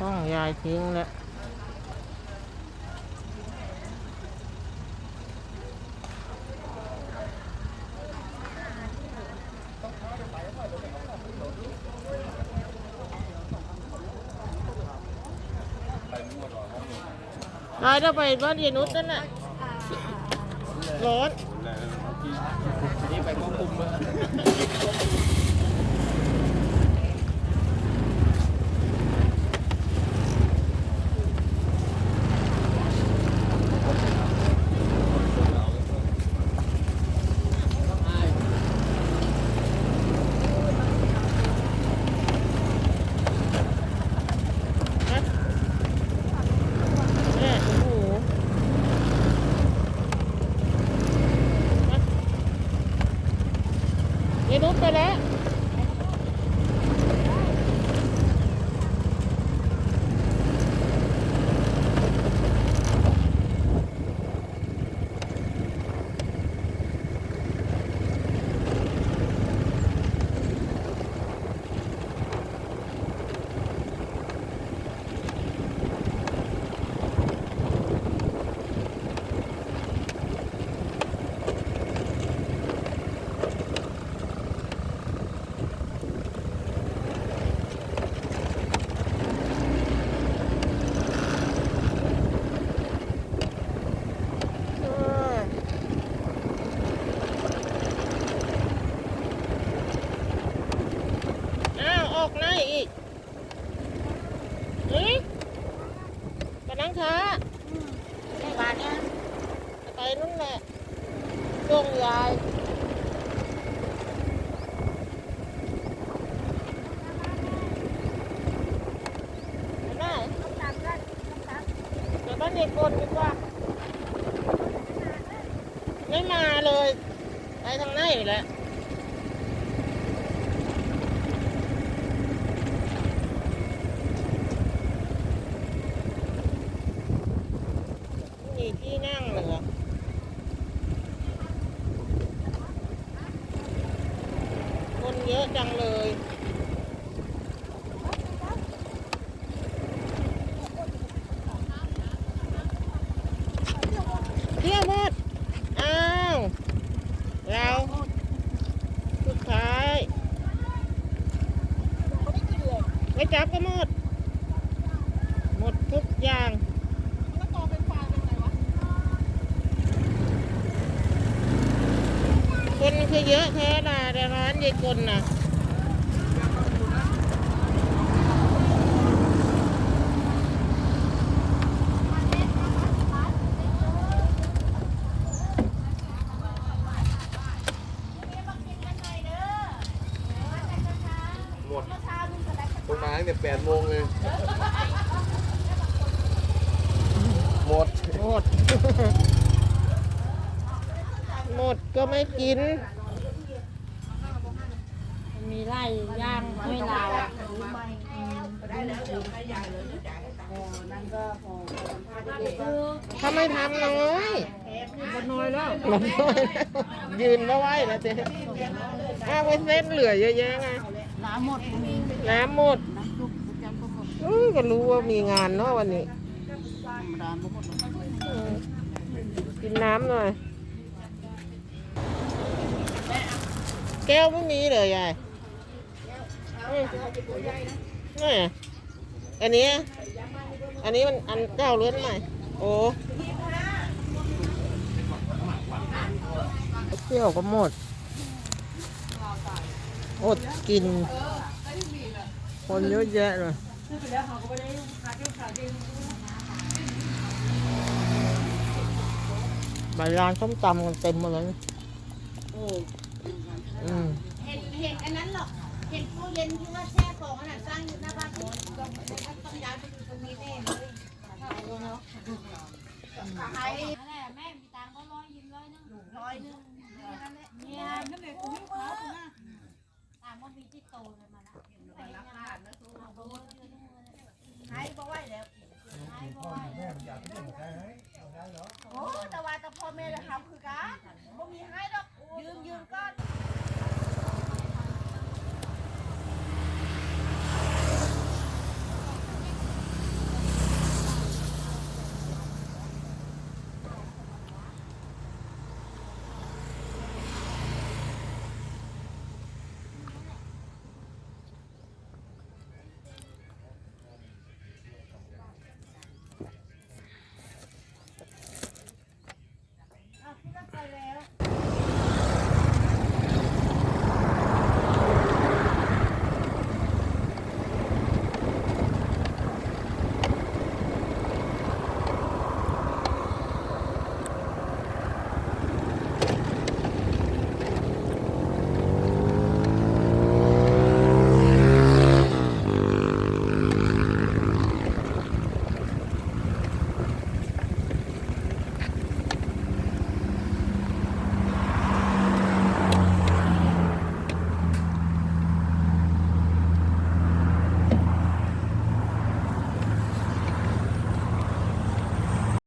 ต้องยายทิ้งแล้วไปเราไปบ้านเยนุสนั่นน่ะร้อนนี่ไปควบคุมเลย นะแม่โอ้โหนะ เยนุสไปแล้ว เอออ้าวออ กไหนอีกเฮ้ยไปนั่งช้าได้บาทเนี่ยไปนู่นแหละช่วงยายไปไหนต้องตามกันต้องตามเดี๋ยวบ้านเด็กคนดีกว่า ไม่มาเลย ไปทางไหนอยู่แล้วไม่มีที่นั่งเลยอะคน เยอะจังเลยเที่ยวหมดอ้าวเราสุดท้าย ไม่จับก็หมด หมดทุกอย่าง แล้วกอเป็นควายเป็นไงวะ คือเยอะแท้นะแต่ร้านยายกลนะหมดผมมาตั้งแต่แปดโมงเลย หมด หมด หมดก็ไม่กิน มีไร่ย่างไม่ลาวอะทำไมทำน้อยมันน้อยแล้วหลบน้อยแล้วยืนมาไหวแล้วเจ๊อ้าวไปเส้นเหลือเยอะแยะไงน้ำหมดมีน้ำหมดน้ำจุกประจำก็หมดเออก็รู้ว่ามีงานเนาะวันนี้ธรรมดาก็หมดอืมกินน้ำหน่อย แก้วไม่มีเลยยายนี่อันนี้ อันนี้มันอันเก้าเลือนใหม่ โอ้เที่ยวก็หมด อดกิน คนเยอะแยะเลยบร้านส้มตำกันเต็มหมดเลยนะ อืมเห็นเห็นอันนั้นหรอก เห็นตู้เย็นที่ว่าแช่ของขนาดสร้างอยู่หน้าบ้านต้องต้องย้ายไปอยู่ตรงนี้แน่เลยใครแม่แม่มีตังค์ก็ร้อยยิ้มร้อยนึงร้อยนึงเนี่ยนั่นแหละคุ้มเขาตามว่ามีที่โตเลยมาละไปราคานะสู้ใช้บ่ไหวแล้วใช้บ่ไหวโอ้แต่ว่าแต่พ่อแม่จะทำคือกันบ่มีให้ดอกยืมยืมก้อน